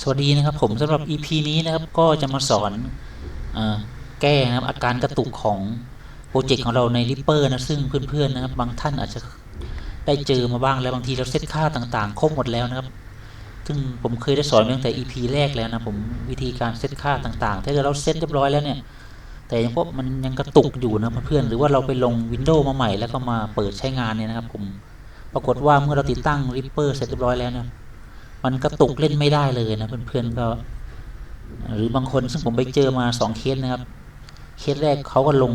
สวัสดีนะครับผมสำหรับ EP นี้นะครับก็จะมาสอนอแก้นะครับอาการกระตุกของโปรเจกต์ของเราใน Reaper นะซึ่งเพื่อนๆนะครับ บางท่านอาจจะได้เจอมาบ้างแล้วบางทีเราเซตค่าต่างๆ ครบหมดแล้วนะครับ ซึ่งผมเคยได้สอนตั้งแต่ EP แรกแล้วนะผมวิธีการเซตค่าต่างๆ ถ้าเกิดเราเซตเรียบร้อยแล้วเนี่ยแต่ยังพบมันยังกระตุกอยู่นะเพื่อนๆหรือว่าเราไปลง Windows มาใหม่แล้วก็มาเปิดใช้งานเนี่ยนะครับ ผมปรากฏว่าเมื่อเราติดตั้ง Reaper เสร็จเรียบร้อยแล้วเนี่ย มันกระตุกเล่นไม่ได้เลยนะเพื่อนๆก็ หรือบางคนซึ่งผมไปเจอมาสองเคสนะครับ เคสแรกเขาก็ลง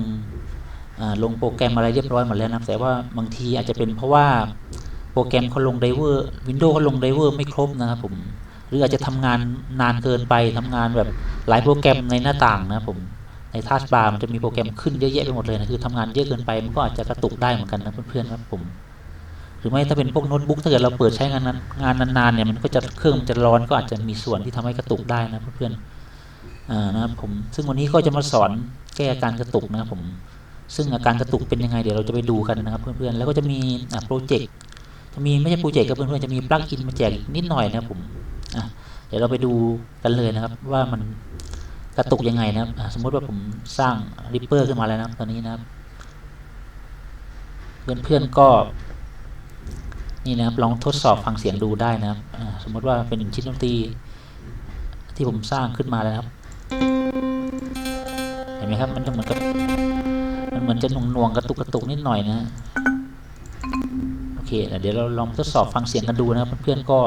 อ่าลงโปรแกรมอะไรเรียบร้อยหมดแล้วนะแต่ว่าบางทีอาจจะเป็นเพราะว่าโปรแกรมเขาลงไดเวอร์วินโดว์เขาลงไดเวอร์ไม่ครบนะครับผมหรืออาจจะทำงานนานเกินไปทำงานแบบหลายโปรแกรมในหน้าต่างนะผมในทัชบาร์มันจะมีโปรแกรมขึ้นเยอะแยะไปหมดเลยนะคือทำงานเยอะเกินไปมันก็อาจจะกระตุกได้เหมือนกันนะเพื่อนๆครับผม หรือไม่ถ้าเป็นพวกโน้ตบุ๊กถ้าเกิดเราเปิดใช้งานนั้นงานนานๆเนี่ยมันก็จะเครื่องมันจะร้อนก็อาจจะมีส่วนที่ทำให้กระตุกได้นะเพื่อนๆอ่านะครับผมซึ่งวันนี้ก็จะมาสอนแก้อาการกระตุกนะครับผมซึ่งอาการกระตุกเป็นยังไงเดี๋ยวเราจะไปดูกันนะครับเพื่อนๆแล้วก็จะมีโปรเจกต์จะมีไม่ใช่โปรเจกต์กับเพื่อนๆจะมีปลั๊กอินมาแจกนิดหน่อยนะครับผมเดี๋ยวเราไปดูกันเลยนะครับว่ามันกระตุกยังไงนะครับสมมติว่าผมสร้างริปเปอร์ขึ้นมาแล้วนะตอนนี้นะครับเพื่อนๆก็ นี่นะครับลองทดสอบฟังเสียงดูได้นะครับสมมติว่าเป็นชิ้นดนตรีที่ผมสร้างขึ้นมาแล้วครับ เห็นไหมครับมันจะเหมือนกับมันเหมือนจะหน่วงหน่วงๆกระตุกกระตุกนิดหน่อยนะโอเคเดี๋ยวเราลองทดสอบฟังเสียงกันดูนะครับเพื่อนๆก็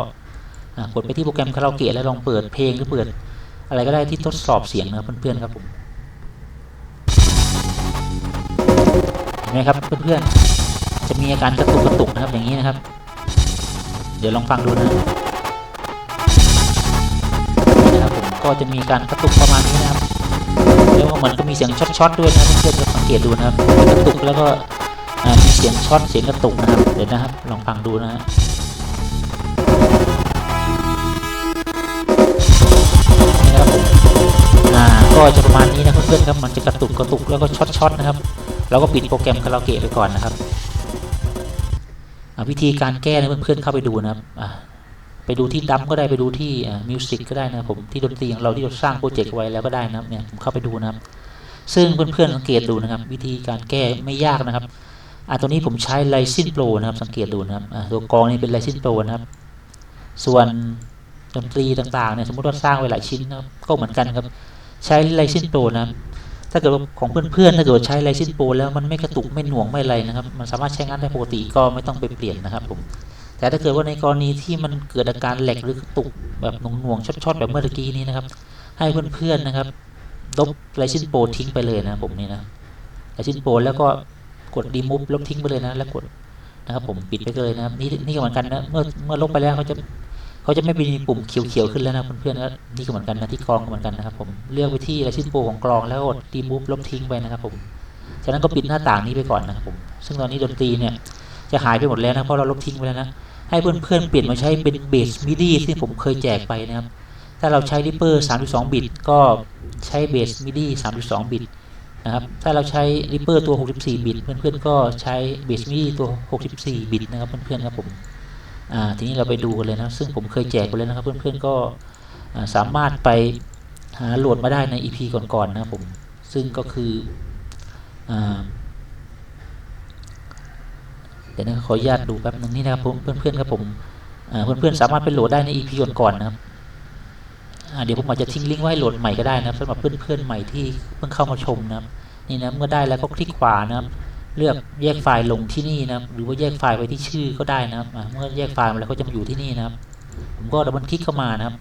กดไปที่โปรแกรมคาราโอเกะแล้วลองเปิดเพลงหรือเปิด อะไรก็ได้ที่ทดสอบเสียงนะครับเพื่อนๆครับผมเห็นไหมครับเพื่อนๆจะมีอาการกระตุกกระตุกนะครับอย่างนี้นะครับ ดี๋ยวลองฟังดูนะครับผมก็จะมีการกระตุกประมาณนี้นะครับแล้วก็เหมือนก็มีเสียงช็อตๆด้วยนะเพื่อนๆจะสังเกตดูนะครับกระตุกแล้วก็มีเสียงช็อตเสียงกระตุกนะครับเดี๋ยวนะครับลองฟังดูนะฮะนี่นะครับผมอ่าก็จะประมาณนี้นะเพื่อนๆครับมันจะกระตุกกระตุกแล้วก็ช็อตๆนะครับเราก็ปิดโปรแกรมคาราโอเกะไปก่อนนะครับ วิธีการแก้นะเพื่อนๆเข้าไปดูนะครับไปดูที่ดัมก็ได้ไปดูที่มิวสิกก็ได้นะผมที่ดนตรีของเราที่เราสร้างโปรเจกต์ไว้แล้วก็ได้นะครับเนี่ยผมเข้าไปดูนะครับ ซึ่งเพื่อนๆสังเกตดูนะครับ วิธีการแก้ไม่ยากนะครับอ่าตัวนี้ผมใช้ l i c e n Pro นะครับ สังเกตดูนะครับตัวกรองนี่เป็น l i c e n Pro นะครับ ส่วนดนตรีต่างๆเนี่ยสมมติว่าสร้างไว้หลายชิ้นนะครับก็เหมือนกันครับ ใช้ l i c e n Pro นะครับ ถ้าเกิดว่าของเพื่อนๆถ้าเกิดใช้ไลซินโปรแล้วมันไม่กระตุกไม่หน่วงไม่อะไรนะครับ มันสามารถใช้งานได้ปกติก็ไม่ต้องไปเปลี่ยนนะครับผมแต่ถ้าเกิดว่าในกรณีที่มันเกิดอาการแหลกหรือกระตุกแบบหน่วงๆช็อตๆแบบเมื่อกี้นี้นะครับ ให้เพื่อนๆนะครับลบไลซินโปรทิ้งไปเลยนะผมนี่นะไลซินโปรแล้วก็กดดีมูฟลบทิ้งไปเลยนะแล้วกดนะครับผมปิดไปเลยนะครับนี่นี่เหมือนกันนะเมื่อเมื่อลบไปแล้วเขาจะ เขาจะไม่มีปุ่มเขียวๆขึ้นแล้วนะเพื่อนๆก็นี่ก็เหมือนกันนะที่กรองก็เหมือนกันนะครับผมเลือกไปที่ไลซินโปรของกรองแล้วกดดีมูฟลบทิ้งไปนะครับผมจากนั้นก็ปิดหน้าต่างนี้ไปก่อนนะครับผมซึ่งตอนนี้ดนตรีเนี่ยจะหายไปหมดแล้วนะเพราะเราลบทิ้งไปแล้วนะให้เพื่อนๆเปลี่ยนมาใช้เป็นเบสมิดี้ที่ผมเคยแจกไปนะครับถ้าเราใช้ Reaper 32 บิต ก็ใช้เบสมิดี้32 บิตนะครับ ถ้าเราใช้ Reaper ตัว 64 บิต เพื่อนๆ ก็ใช้เบสมิดี้ตัว 64 บิตนะครับเพื่อนๆครับผม ทีนี้เราไปดูกันเลยนะซึ่งผมเคยแจกไปแล้วนะครับเพื่อนๆก็สามารถไปหาโหลดมาได้ใน EP ก่อนๆนะครับผมซึ่งก็คืออเดี๋ยวนะขออนุญาตดูแป๊บนึงนี่นะครับเพื่อนๆครับผมเพื่อนๆสามารถไปโหลดได้ใน EP ก่อนๆนะครับเดี๋ยวผมอาจจะทิ้งลิงก์ไว้โหลดใหม่ก็ได้นะครับสำหรับเพื่อนๆใหม่ที่เพิ่งเข้ามาชมนะครับนี่นะเมื่อได้แล้วก็คลิกขวานะครับ เลือกแยกไฟล์ลงที่นี่นะครับหรือว่าแยกไฟล์ไปที่ชื่อก็ได้นะครับเมื่อแยกไฟล์มาแล้วก็จะมาอยู่ที่นี่นะครับ ผมก็ดับเบิลคลิกเข้ามานะครับ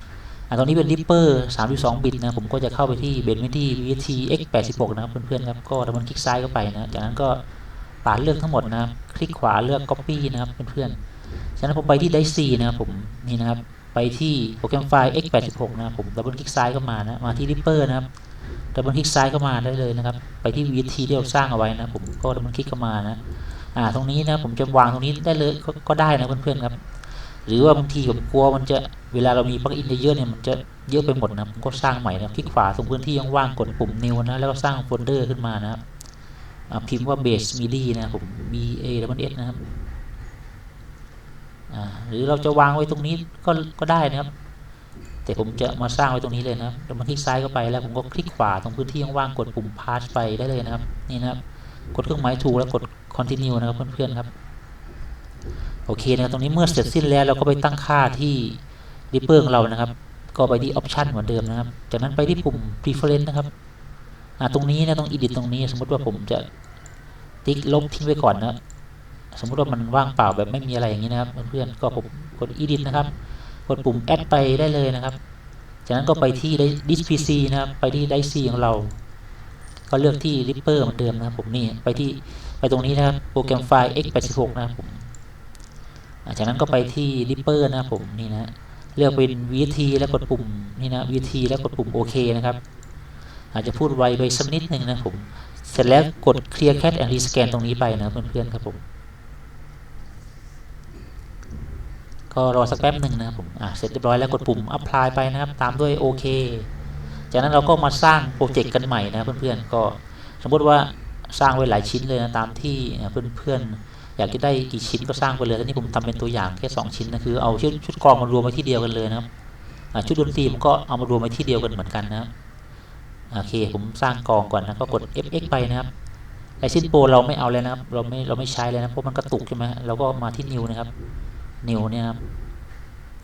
ตรงนี้เป็น Reaper 32 บิตนะผมก็จะเข้าไปที่เบนไม่ที่ VT X86 นะครับเพื่อนๆครับก็ดับเบิลคลิกซ้ายเข้าไปนะจากนั้นก็ปาดเลือกทั้งหมดนะครับ คลิกขวาเลือก Copy นะครับเพื่อนๆจากนั้นผมไปที่ Dice นะครับผมนี่นะครับไปที่โปรแกรมไฟล์ X86 นะผมดับเบิลคลิกซ้ายเข้ามานะมาที่ Reaper นะครับ ดับเบิลคลิกซ้ายเข้ามาได้เลยนะครับ ไปที่ VT ที่เราสร้างเอาไว้นะ ผมก็ดับเบิลคลิกเข้ามานะอ่าตรงนี้นะผมจะวางตรงนี้ได้เลยก็ก็ได้นะเพื่อนๆครับ หรือว่าบางทีผมกลัวมันจะเวลาเรามีปลั๊กอินเยอะเนี่ยมันจะเยอะไปหมดนะผมก็สร้างใหม่นะคลิกขวาตรงพื้นที่ว่างๆกดปุ่ม new นะแล้วก็สร้างโฟลเดอร์ขึ้นมานะครับพิมพ์ว่า base midi นะผม b a w s นะครับอ่าหรือเราจะวางไว้ตรงนี้ก็ก็ได้นะครับ แต่ผมจะมาสร้างไว้ตรงนี้เลยนะครับแล้วมันคลิกซ้ายเข้าไปแล้วผมก็คลิกขวาตรงพื้นที่ว่างๆกดปุ่ม pass ไปได้เลยนะครับ นี่นะครับ กดเครื่องหมายถูกแล้วกด continue นะครับเพื่อนๆครับ โอเคนะครับตรงนี้เมื่อเสร็จสิ้นแล้วเราก็ไปตั้งค่าที่ Reaper ของเรานะครับ ก็ไปที่ option เหมือนเดิมนะครับ จากนั้นไปที่ปุ่ม preference นะครับตรงนี้นะตรง edit ตรงนี้ สมมติว่าผมจะติ๊กลบทิ้งไว้ก่อนนะสมมติว่ามันว่างเปล่าแบบไม่มีอะไรอย่างนี้นะครับเพื่อนๆก็ผมกด edit นะครับ กดปุ่ม add ไปได้เลยนะครับ จากนั้นก็ไปที่ disk pc นะครับ ไปที่ disk c ของเรา ก็เลือกที่ Reaper เหมือนเดิมนะครับ ผมนี่ไปที่ไปตรงนี้นะครับโปรแกรมไฟล์ x86 นะครับผมจากนั้นก็ไปที่ Reaper นะครับผมนี่นะเลือกเป็น VT แล้วกดปุ่มนี่นะ VT แล้วกดปุ่มโอเคนะครับ อาจจะพูดไวไปสักนิดหนึ่งนะผม เสร็จแล้วกด clear cache and rescan ตรงนี้ไปนะเพื่อนๆครับผม ก็รอสักแป๊บหนึ่งนะครับผมอะเสร็จเรียบร้อยแล้วกดปุ่ม apply ไปนะครับ ตามด้วยโอเคจากนั้นเราก็มาสร้างโปรเจกต์กันใหม่นะเพื่อนๆก็สมมติว่าสร้างไว้หลายชิ้นเลยนะตามที่เพื่อนๆอยากจะได้กี่ชิ้นก็สร้างไปเลยทีนี้ผมทำเป็นตัวอย่างแค่2ชิ้นนะคือเอาชุดชุดกองมารวมไว้ที่เดียวกันเลยนะครับชุดดนตรีผมก็เอามารวมไว้ที่เดียวกันเหมือนกันนะครับโอเคผมสร้างกองก่อนนะก็กด fx ไปนะครับไอชิ้นโปรเราไม่เอาเลยนะครับเราไม่เราไม่ใช้เลยนะเพราะมันกระตุกใช่ไหมเราก็มาที่ new นะครับ new เนี่ยนะครับ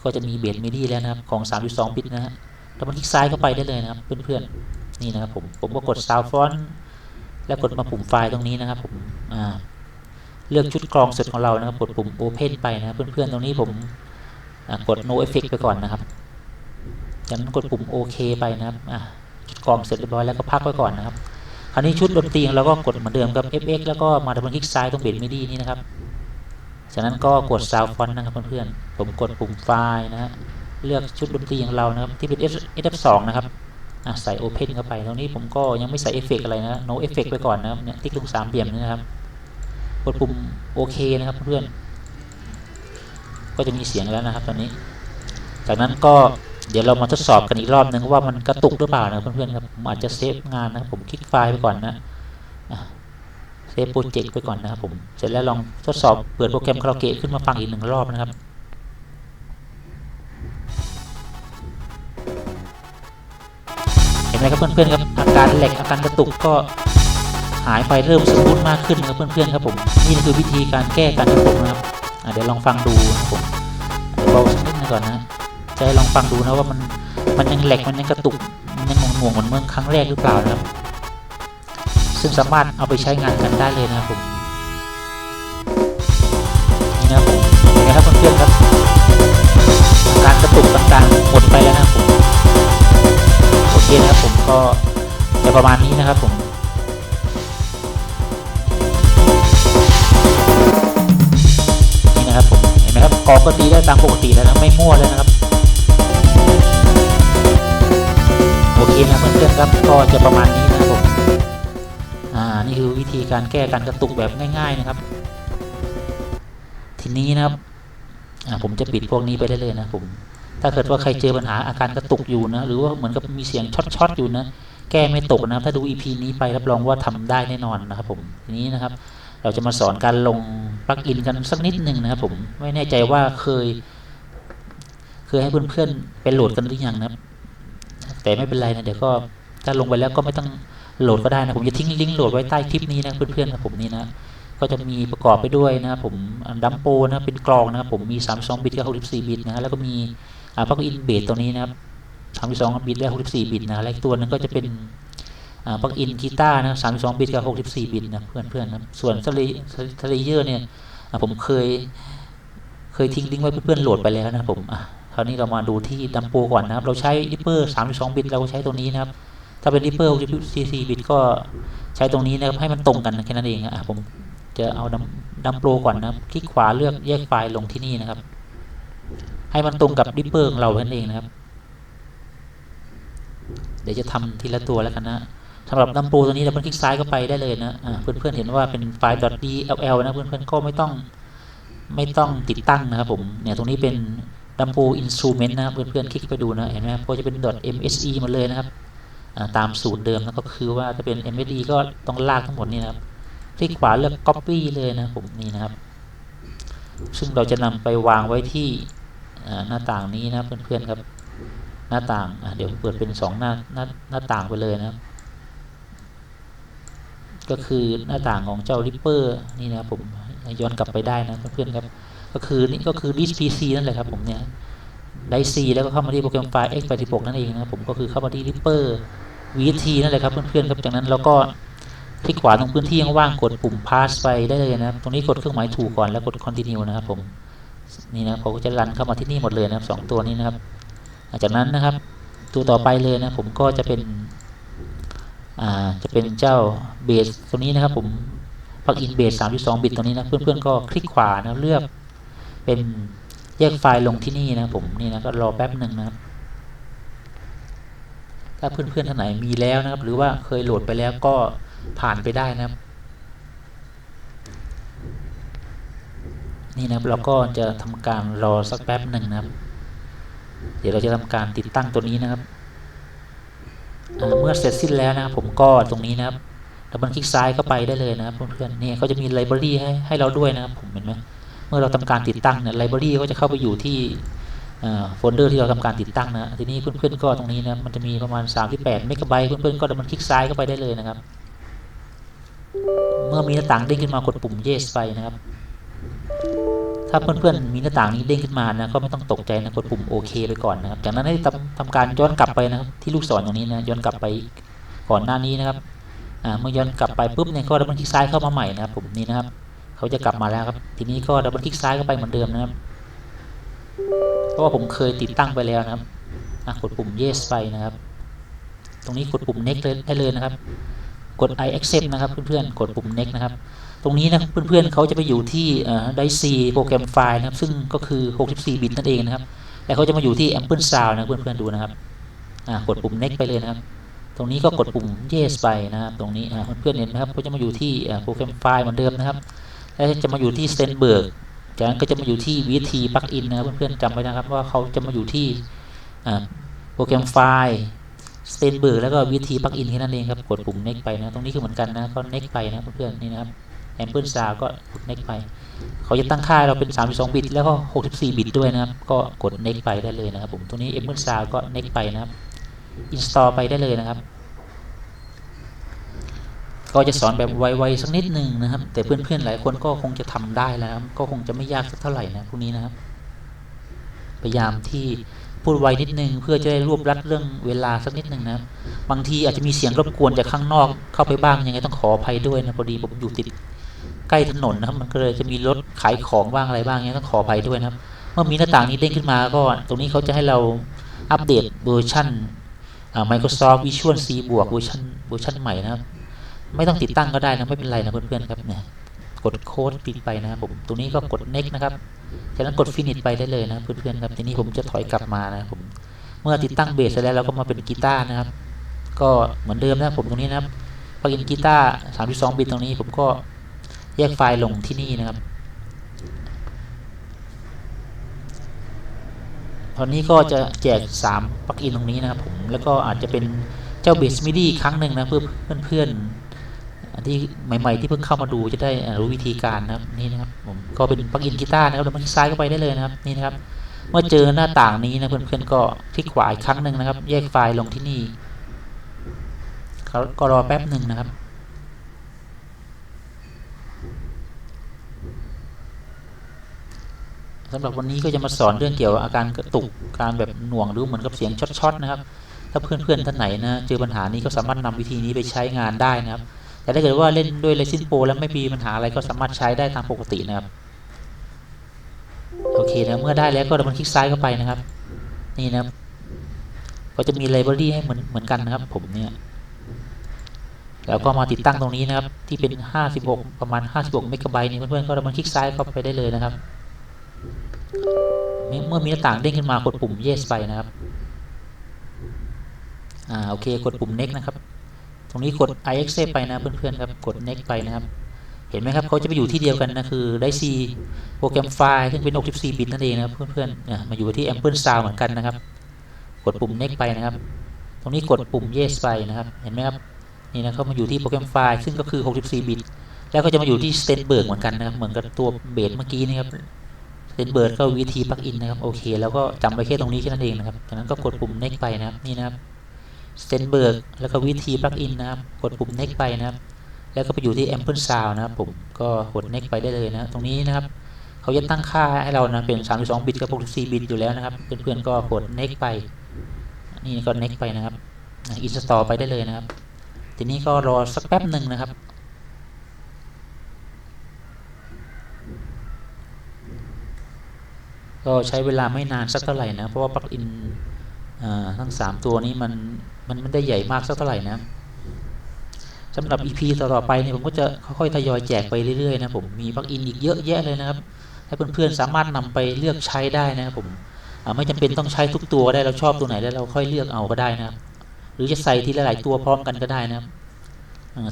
ก็จะมีเบสมิดี้แล้วนะครับของ 32 บิตนะฮะแล้วมันคลิกซ้ายเข้าไปได้เลยนะครับ เพื่อนๆนี่นะครับผมผมก็กด sound font แล้วกดมาปุ่มไฟล์ตรงนี้นะครับผมอ่าเลือกชุดกรองสดของเรานะครับกดปุ่ม open ไปนะเพื่อนๆตรงนี้ผมกด no effect ไปก่อนนะครับจากนั้นกดปุ่มโอเคไปนะครับอ่าชุดกรองเสร็จเรียบร้อยแล้วก็พักไว้ก่อนนะครับ คราวนี้ชุดดนตรีเราก็กดเหมือนเดิมกับ fx แล้วก็มาดับเบิลคลิกซ้ายตรงเบสมิดี้นี่นะครับ จากนั้นก็กด sound font นะครับเพื่อนๆผมกดปุ่มไฟล์นะฮะเลือกชุดดนตรีของเรานะครับที่เป็น SF2 นะครับใส่ Open เข้าไปตรงนี้ผมก็ยังไม่ใส่เอฟเฟกอะไรนะ No Effect ไปก่อนนะครับเนี่ยติ๊กตรงสามเหลี่ยมนี่นะครับกดปุ่มโอเคนะครับเพื่อนก็จะมีเสียงแล้วนะครับ ตอนนี้ จากนั้นก็เดี๋ยวเรามาทดสอบกันอีกรอบนึงว่ามันกระตุกหรือเปล่านะเพื่อนๆครับผมอาจจะเซฟงานนะผมคลิกไฟล์ไปก่อนนะ เซฟโปรเจกต์ไปก่อนนะครับผมเสร็จแล้วลองทดสอบเปิดโปรแกรมคาราโอเกะขึ้นมาฟังอีกหนึ่งรอบนะครับเห็นไหมครับเพื่อนๆครับอาการแหลกอาการกระตุกก็หายไปเริ่มสมูทมากขึ้นครับเพื่อนๆครับผมนี่คือวิธีการแก้การกระตุกนะครับเดี๋ยวลองฟังดูนะครับผมเดี๋ยวเบาสักนิดนึงก่อนนะจะลองฟังดูนะว่ามันมันยังแหลกมันยังกระตุกมันยังงงๆเหมือนเมื่อครั้งแรกหรือเปล่านะครับ ซึ่งสามารถเอาไปใช้งานกันได้เลยนะครับผมนี่นะครับผมเห็นไหมครับเพื่อนๆครับการกระตุกต่างๆหมดไปแล้วนะครับผมโอเคนะครับผมก็จะประมาณนี้นะครับผมนี่นะครับผมเห็นไหมครับกองก็ตีได้ตามปกติแล้วนะไม่มั่วเลยนะครับโอเคนะเพื่อนๆครับก็จะประมาณนี้นะ วิธีการแก้การกระตุกแบบง่าย ๆนะครับ ทีนี้นะครับผมจะปิดพวกนี้ไปได้เลยนะผมถ้าเกิดว่าใครเจอปัญหาอาการกระตุกอยู่นะ หรือว่าเหมือนกับมีเสียงช็อตๆอยู่นะ แก้ไม่ตกนะครับ ถ้าดู EP นี้ไปรับรองว่าทำได้แน่นอนนะครับผมทีนี้นะครับ เราจะมาสอนการลงปลั๊กอินกันสักนิดหนึ่งนะครับผมไม่แน่ใจว่าเคย เคยให้เพื่อนๆไปโหลดกันหรือยังนะครับ แต่ไม่เป็นไรนะเดี๋ยวก็ถ้าลงไปแล้วก็ไม่ต้อง โหลดก็ได้นะผมจะทิ้งลิงก์โหลดไว้ใต้คลิปนี้นะเพื่อนๆครับผมนี่นะก็จะมีประกอบไปด้วยนะผมดัมโปนะเป็นกรองนะผมมี 32 บิตกับ64บิตนะแล้วก็มีอ่าพักอินเบสตรงนี้นะครับ32บิตและ64บิตนะและตัวหนึงก็จะเป็นอ่าพักอินกีตาร์นะ32บิตกับ64บิตนะเพื่อนๆนะส่วนสเลสเลเยอร์เนี่ยอ่าผมเคยเคยทิ้งลิงก์ไว้เพื่อนๆโหลดไปแล้วนะผมอะคราวนี้เรามาดูที่ดัมโปก่อนนะครับเราใช้ริปเปอร์32บิตเราใช้ตัวนี้นะครับ ถ้าเป็นริปเปอร์64บิตก็ใช้ตรงนี้นะครับให้มันตรงกันแค่นั้นเองอะผมจะเอาดัมดัมโปรก่อนนะคลิกขวาเลือกแยกไฟล์ลงที่นี่นะครับ ให้มันตรงกับริปเปอร์ของเรานั่นเองนะครับ เดี๋ยวจะทำทีละตัวแล้วกันนะสำหรับดัมโปรตัวนี้เราเพิ่คลิกซ้ายก็ไปได้เลยนะอ่าเพื่อนๆเห็นว่าเป็นไฟล์ .dll นะเพื่อนๆก็ไม่ต้องไม่ต้องติดตั้งนะครับผมเนี่ยตรงนี้เป็นดัมโปรอินสตูเมนต์นะครับเพื่อนๆคลิกไปดูนะเห็นไหมครับก็จะเป็น .mse หมาเลยนะครับ ตามสูตรเดิมนะก็คือว่าถ้าเป็น msd ก็ต้องลากทั้งหมดนี่นะครับคลิกขวาเลือก copy เลยนะผมนี่นะครับ ซึ่งเราจะนำไปวางไว้ที่หน้าต่างนี้นะเพื่อนๆครับหน้าต่างเดี๋ยวเปิดเป็นสองหน้าหน้าหน้าต่างไปเลยนะครับ ก็คือหน้าต่างของเจ้า Ripper นี่นะครับผมย้อนกลับไปได้นะเพื่อนๆครับก็คือนี่ก็คือ d i s PC นั่นแหละครับผมเนี่ย ไดซีแล้วก็เข้ามาที่โปรแกรมไฟล์ x86 นั่นเองนะผมก็คือเข้ามาที่ Ripper VT นั่นแหละครับเพื่อนๆครับจากนั้นเราก็คลิกขวาตรงพื้นที่ว่างกดปุ่ม pass ไปได้เลยนะตรงนี้กดเครื่องหมายถูกก่อนแล้วกด continue นะครับผมนี่นะเขาก็จะรันเข้ามาที่นี่หมดเลยนะครับสองตัวนี้นะครับหลังจากนั้นนะครับ ตัวต่อไปเลยนะผมก็จะเป็นอ่าจะเป็นเจ้าเบสตัวนี้นะครับผมปลั๊กอินเบส32บิตตัวนี้นะเพื่อนๆก็คลิกขวานะเลือกเป็น แยกไฟล์ลงที่นี่นะผมนี่นะก็รอแป๊บหนึ่งนะครับ ถ้าเพื่อนๆท่านไหนมีแล้วนะครับ หรือว่าเคยโหลดไปแล้วก็ผ่านไปได้นะครับ นี่นะครับเราก็จะทำการรอสักแป๊บหนึ่งนะครับ เดี๋ยวเราจะทำการติดตั้งตัวนี้นะครับเมื่อเสร็จสิ้นแล้วนะครับผมก็ตรงนี้นะครับดับเบิลคลิกซ้ายเข้าไปได้เลยนะครับเพื่อนๆนี่เขาจะมีไลบรารีให้ให้เราด้วยนะครับผมเห็นไหม เมื่อเราทำการติดตั้งเนี่ยไลบรารีก็จะเข้าไปอยู่ที่โฟลเดอร์ที่เราทำการติดตั้งนะ ทีนี้เพื่อนๆก็ตรงนี้นะมันจะมีประมาณ 38เมกะไบต์เพื่อนๆก็ดับเบิลคลิกซ้ายเข้าไปได้เลยนะครับ เมื่อมีหน้าต่างเด้งขึ้นมากดปุ่ม yes ไปนะครับ ถ้าเพื่อนๆมีหน้าต่างนี้เด้งขึ้นมานะก็ไม่ต้องตกใจนะกดปุ่มโอเคไปก่อนนะครับ จากนั้นให้ทำทำการย้อนกลับไปนะครับที่ลูกศรตรงนี้นะย้อนกลับไปก่อนหน้านี้นะครับเมื่อย้อนกลับไปปุ๊บเนี่ยก็ดับเบิลคลิกซ้ายเข้ามาใหม่นะครับผมนี่นะครับ เขาจะกลับมาแล้วครับ ทีนี้ก็ดับเบิลคลิกซ้ายเข้าไปเหมือนเดิมนะครับ เพราะว่าผมเคยติดตั้งไปแล้วนะครับกดปุ่ม yes ไปนะครับ ตรงนี้กดปุ่ม next ได้เลยนะครับ กด I accept นะครับเพื่อนๆ กดปุ่ม next นะครับ ตรงนี้นะเพื่อนๆเขาจะไปอยู่ที่ไดซีโปรแกรมไฟล์นะครับ ซึ่งก็คือ 64 บิตนั่นเองนะครับ แต่เขาจะมาอยู่ที่ Ample Sound นะเพื่อนๆ ดูนะครับกดปุ่ม next ไปเลยนะครับตรงนี้ก็กดปุ่ม yes ไปนะครับ ตรงนี้เพื่อนๆเห็นไหมครับเขาจะมาอยู่ที่โปรแกรมไฟล์เหมือนเดิมนะครับ แล้วจะมาอยู่ที่ Stenberg จากนั้นก็จะมาอยู่ที่ VT plugin นนะครับเพื่อนๆจำไว้นะครับว่าเขาจะมาอยู่ที่โปรแกรมไฟล์สเตนเบิร์กแล้วก็วิธีปักอินแค่นั้นเองครับกดปุ่ม next ไปนะตรงนี้คือเหมือนกันนะก็ next ไปนะเพื่อนๆนี่นะครับแอมเปิลซาวก็กด next ไป เขาจะตั้งค่าเราเป็น 32 บิต แล้วก็ 64 บิตด้วยนะครับ ก็กด next ไปได้เลยนะครับผม ตรงนี้แอมเปิลซาวก็ next ไปนะครับ install ไปได้เลยนะครับ ก็จะสอนแบบไวๆสักนิดหนึ่งนะครับ แต่เพื่อนๆหลายคนก็คงจะทำได้แล้วก็คงจะไม่ยากสักเท่าไหร่นะพวกนี้นะครับ พยายามที่พูดไวนิดนึงเพื่อจะได้รวบรัดเรื่องเวลาสักนิดหนึ่งนะบบางทีอาจจะมีเสียงรบกวนจากข้างนอกเข้าไปบ้างยังไงต้องขออภัยด้วยนะพอดีผมอยู่ติดใกล้ถนนนะครับ มันก็เลยจะมีรถขายของบ้างอะไรบ้างยังไงต้องขออภัยด้วยนะครับ เมื่อมีหน้าต่างนี้เด้งขึ้นมาก็ตรงนี้เขาจะให้เราอัปเดตเวอร์ชัน Microsoft Visual C บวกเวอร์ชันเวอร์ชันใหม่นะครับ ไม่ต้องติดตั้งก็ได้นะไม่เป็นไรนะเพื่อนๆครับเนี่ยกดโค้ดปิดไปนะครับผมตรงนี้ก็กด next นะครับจากนั้นกด finish ไปได้เลยนะเพื่อนๆครับทีนี้ผมจะถอยกลับมานะผมเมื่อติดตั้งเบสแล้วเราก็มาเป็นกีตาร์นะครับ ก็เหมือนเดิมนะผมตรงนี้นะครับปลักอินกีตาร์32บิตตรงนี้ผมก็แยกไฟล์ลงที่นี่นะครับ ตอนนี้ก็จะแจก3ปลั๊กอินตรงนี้นะครับผมแล้วก็อาจจะเป็นเจ้าเบสมิดี้ครั้งหนึ่งนะเพื่อเพื่อนๆ ที่ใหม่ ๆ ที่เพิ่งเข้ามาดูจะได้รู้วิธีการนะครับนี่นะครับผมก็เป็นปลั๊กอินกีตาร์นะครับเราคลิกซ้ายเข้าไปได้เลยนะครับนี่นะครับ เมื่อเจอหน้าต่างนี้นะเพื่อนๆก็คลิกขวาอีกครั้งหนึ่งนะครับ แยกไฟล์ลงที่นี่ก็รอแป๊บหนึ่งนะครับสำหรับวันนี้ก็จะมาสอนเรื่องเกี่ยวกับอาการกระตุกการแบบหน่วงหรือเหมือนกับเสียงช็อตๆนะครับ ถ้าเพื่อนๆท่านไหนนะเจอปัญหานี้ก็สามารถนำวิธีนี้ไปใช้งานได้นะครับ แต่ถ้าเกิดว่าเล่นด้วยเลซินโปรแล้วไม่มีปัญหาอะไรก็สามารถใช้ได้ตามปกตินะครับ โอเคนะเมื่อได้แล้วก็ดับเบิลคลิกซ้ายเข้าไปนะครับ นี่นะครับ ก็จะมีไลบรารีให้เหมือนเหมือนกันนะครับ ผมเนี่ยแล้วก็มาติดตั้งตรงนี้นะครับ ที่เป็น 56 ประมาณ 56 เมกะไบต์นี่เพื่อนๆก็ดับเบิลคลิกซ้ายเข้าไปได้เลยนะครับ เมื่อมีหน้าต่างเด้งขึ้นมากดปุ่ม yes ไปนะครับ อ่าโอเคกดปุ่ม next นะครับ ตรงนี้กด i accept ไปนะเพื่อนๆครับ กด next ไปนะครับ เห็นไหมครับเขาจะไปอยู่ที่เดียวกันนะคือได้ C โปรแกรมไฟล์ซึ่งเป็น 64 บิตนั่นเองนะครับเพื่อนๆมาอยู่ที่ Ample Sound เหมือนกันนะครับ กดปุ่ม next ไปนะครับ ตรงนี้กดปุ่ม yes ไปนะครับ เห็นไหมครับ นี่นะเขามาอยู่ที่โปรแกรมไฟล์ซึ่งก็คือ 64 บิต แล้วก็จะมาอยู่ที่ Stenberg เหมือนกันนะครับ เหมือนกับตัวเบสเมื่อกี้นี่ครับเ e นเบิร์ดก็วิธีปลั๊กอินนะครับ โอเค แล้วก็จำไปแค่ตรงนี้แค่นั้นเองนะครับ จากนั้นก็กดปุ่ม next ไปนะครับ นี่นะครับ เ e นเบิร์กแล้วก็วิธีปลั๊กอินนะครับกดปุ่ม next ไปนะครับ แล้วก็ไปอยู่ที่ Ample Sound นะครับผมก็กด next ไปได้เลยนะตรงนี้นะครับเขาจะตั้งค่าให้เรานะเป็น 32 บิตกับ64บิตอยู่แล้วนะครับ เพื่อนๆก็กด next ไป นี่ก็ next ไปนะครับ install ไปได้เลยนะครับ ทีนี้ก็รอสักแป๊บหนึ่งนะครับก็ใช้เวลาไม่นานสักเท่าไหร่นะ เพราะว่าปลั๊กอินทั้ง 3 ตัวนี้มัน มันไม่ได้ใหญ่มากสักเท่าไหร่นะสำหรับ EP ต่อไปเนี่ยผมก็จะค่อยๆทยอยแจกไปเรื่อยๆนะผมมีปลักอินอีกเยอะแยะเลยนะครับให้เพื่อนๆสามารถนำไปเลือกใช้ได้นะครับผมไม่จำเป็นต้องใช้ทุกตัวได้เราชอบตัวไหนแล้วเราค่อยเลือกเอาก็ได้นะครับ หรือจะใส่ทีละหลายตัวพร้อมกันก็ได้นะครับ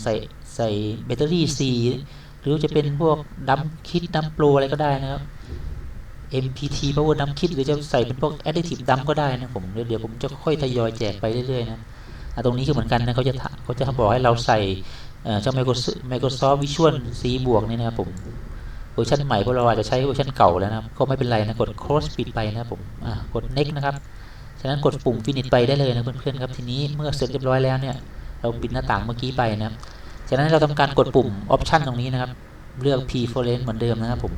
ใส่ใส่แบตเตอรี่ C หรือจะเป็นพวกดัมคิดดัมโปรอะไรก็ได้นะครับ MPT Power Dump Kit หรือจะใส่เป็นพวก Additive Dump ก็ได้นะผมเดี๋ยวผมจะค่อยทยอยแจกไปเรื่อยๆนะตรงนี้ก็เหมือนกันนะเขาจะเขาจะบอกให้เราใส่เจ้า Microsoft Visual C บวกนี่นะครับผมเวอร์ชันใหม่พวกเราอาจจะใช้เวอร์ชันเก่าแล้วนะครับก็ไม่เป็นไรนะกด Close ปิดไปนะครับผมกด Next นะครับฉะนั้นกดปุ่ม Finish ไปได้เลยนะเพื่อนๆครับทีนี้เมื่อเสร็จเรียบร้อยแล้วเนี่ยเราปิดหน้าต่างเมื่อกี้ไปนะฉะนั้นเราทำการกดปุ่ม Option ตรงนี้นะครับ เลือก P f o r e n เหมือนเดิมนะครับผม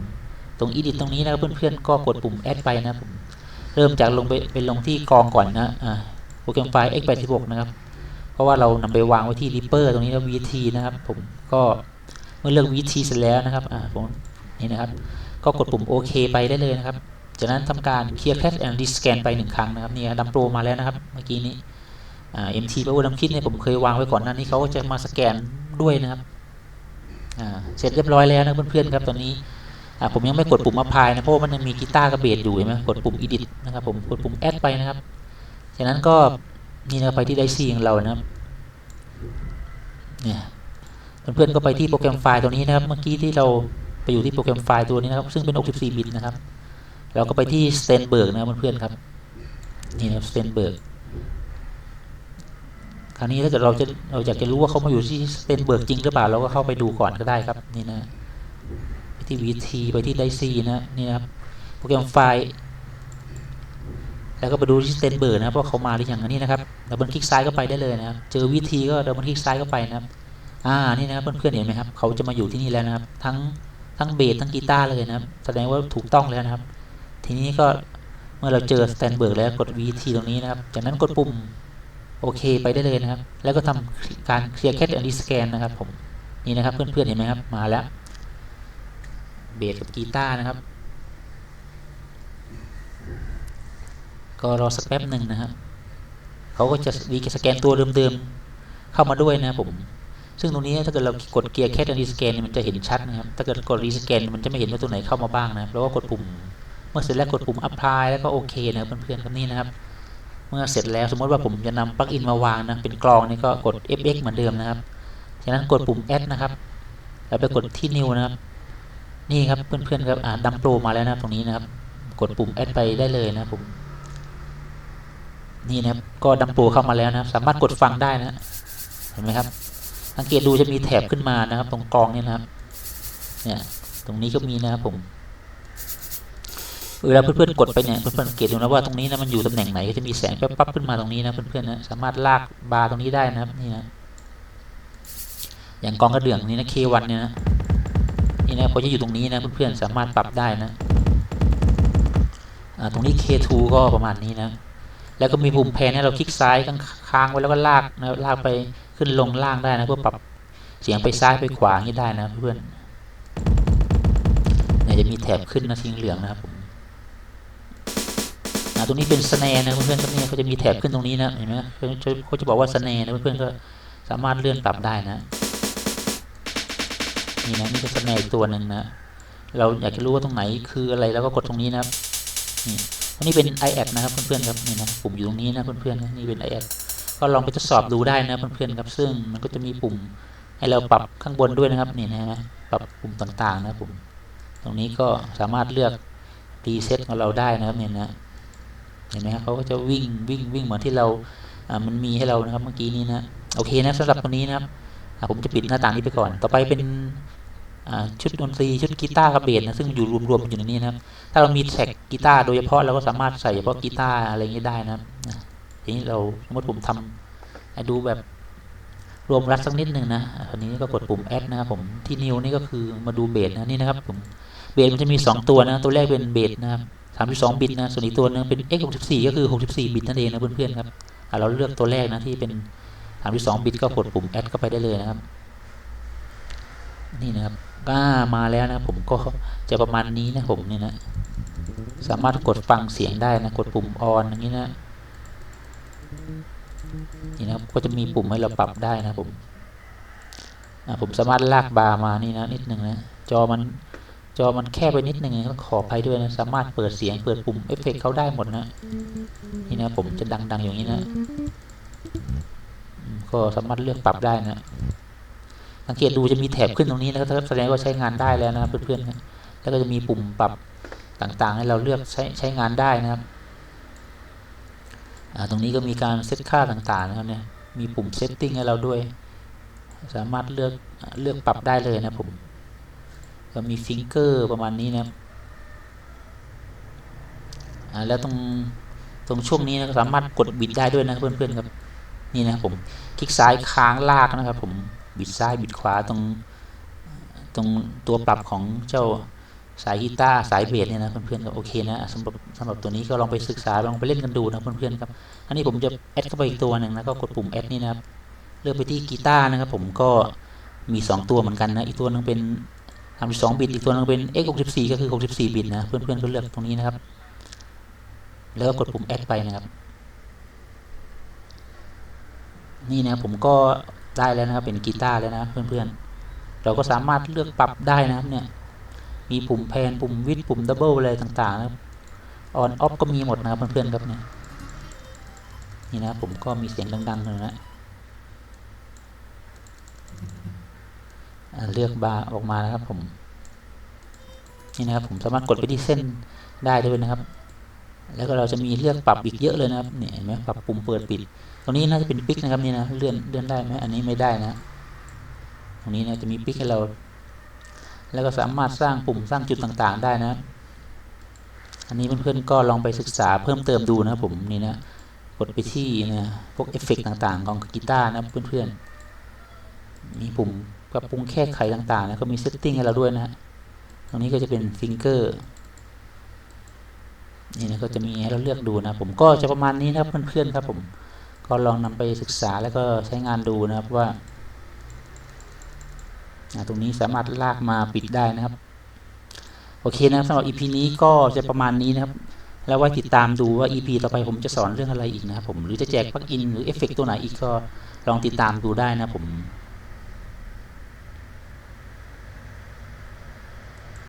ตรง edit ตรงนี้นะครับเพื่อนๆก็กดปุ่ม add ไปนะผมเริ่มจากลงไปเป็นลงที่กองก่อนนะอ่าโปรแกรมไฟล์ x86 นะครับเพราะว่าเรานำไปวางไว้ที่ Reaper ตรงนี้แล้ว VT นะครับ ผมก็เมื่อเลือก VT เสร็จแล้วนะครับอ่าผมนี่นะครับ ก็กดปุ่ม OK ไปได้เลยนะครับ จากนั้นทำการ clear cache and rescan ไปหนึ่งครั้งนะครับนี่ดัมโปรมาแล้วนะครับเมื่อกี้นี้อ่า MT Power ดัมคิดเนี่ยผมเคยวางไว้ก่อนหน้านี้เขาก็จะมาสแกนด้วยนะครับอ่าเสร็จเรียบร้อยแล้วนะเพื่อนๆครับตอนนี้ ผมยังไม่กดปุ่ม apply นะเพราะมันยังมีกีตาร์กับเบสอยู่เห็นไหมกดปุ่ม edit นะครับผมกดปุ่ม add ไปนะครับจากนั้นก็นี่นะไปที่ไดซีของเรานะครับเนี่ยเพื่อนๆก็ไปที่โปรแกรมไฟล์ตัวนี้นะครับ เมื่อกี้ที่เราไปอยู่ที่โปรแกรมไฟล์ตัวนี้นะครับ ซึ่งเป็น 64 บิตนะครับ เราก็ไปที่ Stenberg นะครับเพื่อนๆครับ นี่นะครับ Stenberg คราวนี้ถ้าเกิดเราจะเราอยากจะรู้ว่าเขามาอยู่ที่ Stenberg จริงหรือเปล่า เราก็เข้าไปดูก่อนก็ได้ครับ นี่นะ ที่ VT ไปที่ไดซีนะนี่นะครับโปรแกรมไฟล์ แล้วก็ไปดูที่สเตนเบิร์นะครับว่าเขามาหรือยังอันนี้นะครับดับเบิลคลิกซ้ายก็ไปได้เลยนะครับ เจอ VT ก็ดับเบิลคลิกซ้ายก็ไปนะครับอ่านี่นะครับเพื่อนๆเห็นไหมครับเขาจะมาอยู่ที่นี่แล้วนะครับ ทั้งทั้งเบสทั้งกีตาร์เลยนะครับ แสดงว่าถูกต้องแล้วนะครับ ทีนี้ก็เมื่อเราเจอสแตนเบิร์กแล้วกด VT ตรงนี้นะครับ จากนั้นกดปุ่มโอเคไปได้เลยนะครับ แล้วก็ทำการเคลียร์แค c แอนด์สแกนนะครับผม นี่นะครับเพื่อนๆเห็นไหมครับ มาแล้ว เบสกับกีตาร์นะครับ ก็รอสักแป๊บหนึ่งนะครับเขาก็จะวีสแกนตัวเดิมๆเข้ามาด้วยนะผม ซึ่งตรงนี้ถ้าเกิดเรากดเกียร์แค่รีสแกนมันจะเห็นชัดนะครับ ถ้าเกิดกดรีสแกนมันจะไม่เห็นว่าตัวไหนเข้ามาบ้างนะเพราะว่ากดปุ่ม เมื่อเสร็จแล้วกดปุ่ม apply แล้วก็โอเคนะเพื่อนๆครับนี่นะครับเมื่อเสร็จแล้วสมมติว่าผมจะนำปลั๊กอินมาวางนะเป็นกรองนี่ก็กด fx เหมือนเดิมนะครับจากนั้นกดปุ่ม add นะครับ แล้วไปกดที่ new นะครับ นี่ครับเพื่อนๆครับอ่าดัมโปรมาแล้วนะตรงนี้นะครับ กดปุ่มแอดไปได้เลยนะผมนี่นะครับก็ดัมโปรเข้ามาแล้วนะสามารถกดฟังได้นะเห็นไหมครับสังเกตดูจะมีแถบขึ้นมานะครับ ตรงกองนี่นะครับ เนี่ยตรงนี้ก็มีนะครับผมเวลาเพื่อนๆกดไปเนี่ยเพื่อนๆสังเกตดูนะว่าตรงนี้นะมันอยู่ตำแหน่งไหนก็จะมีแสงแป๊บๆขึ้นมาตรงนี้นะเพื่อนๆนะสามารถลากบาร์ตรงนี้ได้นะครับนี่นะอย่างกองกระเดื่องนี่นะ K1 เนี่ยนะ นี่นะเขาจะอยู่ตรงนี้นะเพื่อนๆสามารถปรับได้นะตรงนี้ K2 ก็ประมาณนี้นะ แล้วก็มีปุ่มแพนให้เราคลิกซ้ายค้างไว้แล้วก็ลากนะลากไปขึ้นลงล่างได้นะเพื่อปรับเสียงไปซ้ายไปขวาอย่างนี้ได้นะเพื่อนเนี่ยจะมีแถบขึ้นนะสีเหลืองนะครับผมตรงนี้เป็นสแนนนะเพื่อนๆครับเนี่ยเขาจะมีแถบขึ้นตรงนี้นะเห็นไหมเขาจะบอกว่าสแนนนะเพื่อนๆก็สามารถเลื่อนปรับได้นะ นี่นะนี่ก็สแนอีกตัวหนึ่งนะเราอยากจะรู้ว่าตรงไหนคืออะไรแล้วก็กดตรงนี้นะครับนี่อันนี้เป็น i อ d นะครับเพื่อนๆครับนี่นะปุ่มอยู่ตรงนี้นะเพื่อนๆนี่เป็น i อ d ก็ลองไปทดสอบดูได้นะเพื่อนๆครับซึ่งมันก็จะมีปุ่มให้เราปรับข้างบนด้วยนะครับนี่นะปรับปุ่มต่างๆนะปุ่มตรงนี้ก็สามารถเลือกรีเซ็ตของเราได้นะครับเนี่ยนะเห็นไหมครับเขาก็จะวิ่งวิ่งวิ่งเหมือนที่เราอ่ามันมีให้เรานะครับเมื่อกี้นี้นะโอเคนะสำหรับตรงนี้นะครับผมจะปิดหน้าต่างนี้ไปก่อน ต่อไปเป็น ชุดดนตรีชุดกีตาร์กับเบสนะซึ่งอยู่รวมๆอยู่ในนี้นะครับ ถ้าเรามีแท็กกีตาร์โดยเฉพาะเราก็สามารถใส่เฉพาะกีตาร์อะไรอย่างนี้ได้นะครับทีนี้เราสมมติผมทำดูแบบรวมรัดสักนิดหนึ่งนะอันนี้ก็กดปุ่ม add นะครับผมที่นิวนี่ก็คือมาดูเบสนะนี่นะครับผมเบสมันจะมี 2 ตัวนะตัวแรกเป็นเบสนะครับ32 บิตนะส่วนอีกตัวหนึงเป็น x 64ก็คือ 64 บิตนั่นเองนะเพื่อนๆครับเราเลือกตัวแรกนะที่เป็น32 บิตก็กดปุ่ม add เข้าไปได้เลยนะครับ นี่นะครับก็มาแล้วนะผมก็จะประมาณนี้นะผมเนี่ยนะ สามารถกดฟังเสียงได้นะ กดปุ่ม on อย่างนี้นะ นี่นะครับก็จะมีปุ่มให้เราปรับได้นะผมผมสามารถลากบาร์มานี่นะนิดหนึ่งนะจอมันจอมันแคบไปนิดหนึ่งนะขออภัยด้วยนะสามารถเปิดเสียงเปิดปุ่มเอฟเฟกต์เขาได้หมดนะนี่นะผมจะดังๆอย่างนี้นะ ก็สามารถเลือกปรับได้นะ สังเกตดูจะมีแถบขึ้นตรงนี้นะครับแสดงว่าใช้งานได้แล้วนะครับเพื่อนๆครับแล้วก็จะมีปุ่มปรับต่างๆ ให้เราเลือกใช้ใช้งานได้นะครับตรงนี้ก็มีการเซตค่าต่างๆนะครับเนี่ยมีปุ่มเซตติ้งให้เราด้วย สามารถเลือกเลือกปรับได้เลยนะผมก็มีฟิงเกอร์ประมาณนี้นะครับแล้วตรงตรงช่วงนี้นะสามารถกดบิดได้ด้วยนะเพื่อนๆครับนี่นะผมคลิกซ้ายค้างลากนะครับผม บิดซ้ายบิดขวาตรงตรงตัวปรับของเจ้าสายกีตาร์สายเบสเนี่ยนะเพื่อนๆครับโอเคนะสำหรับสำหรับตัวนี้ก็ลองไปศึกษาลองไปเล่นกันดูนะเพื่อนๆครับอันนี้ผมจะแอดเข้าไปอีกตัวหนึ่งนะก็กดปุ่มแอดนี่นะครับเลือกไปที่กีตาร์นะครับผมก็มี 2 ตัวเหมือนกันนะอีกตัวนึงเป็น32บิตอีกตัวนึงเป็น x 64ก็คือ 64บิตนะเพื่อนๆก็เลือกตรงนี้นะครับ แล้วก็กดปุ่มแอดไปนะครับนี่นะผมก็ ได้แล้วนะครับ เป็นกีตาร์แล้วนะเพื่อนๆ เราก็สามารถเลือกปรับได้นะครับเนี่ย มีปุ่มแพนปุ่มวิดปุ่มดับเบิลอะไรต่างๆนะครับออนออฟก็มีหมดนะครับเพื่อนๆครับเนี่ยนี่นะผมก็มีเสียงดังๆเลยนะเลือกบาร์ออกมานะครับผม นี่นะครับผมสามารถกดไปที่เส้นได้ด้วยนะครับ แล้วก็เราจะมีเลือกปรับอีกเยอะเลยนะครับเนี่ยเห็นไหมปรับปุ่มเปิดปิด ตรงนี้น่าจะเป็นปิกนะครับนี่นะเลื่อนเลื่อนได้ไหมอันนี้ไม่ได้นะ ตรงนี้นะจะมีปิกให้เรา แล้วก็สามารถสร้างปุ่มสร้างจุดต่างๆ ได้นะ อันนี้เพื่อนๆก็ลองไปศึกษาเพิ่มเติมดูนะผมนี่นะกดไปที่นะพวกเอฟเฟกต่างๆ ของกีตาร์นะเพื่อนๆมีปุ่มปรับปรุงแก้ไขต่างๆ แล้วก็มีเซตติ้งให้เราด้วยนะตรงนี้ก็จะเป็นฟิงเกอร์นี่นะก็จะมีให้เราเลือกดูนะ ผมก็จะประมาณนี้นะเพื่อนๆครับผม ก็ลองนำไปศึกษาแล้วก็ใช้งานดูนะครับว่า ตรงนี้สามารถลากมาปิดได้นะครับ โอเคนะครับสำหรับ EP นี้ก็จะประมาณนี้นะครับ แล้วไว้ติดตามดูว่า EP ต่อไปผมจะสอนเรื่องอะไรอีกนะครับผมหรือจะแจกปลั๊กอินหรือเอฟเฟกต์ตัวไหนอีกก็ลองติดตามดูได้นะผม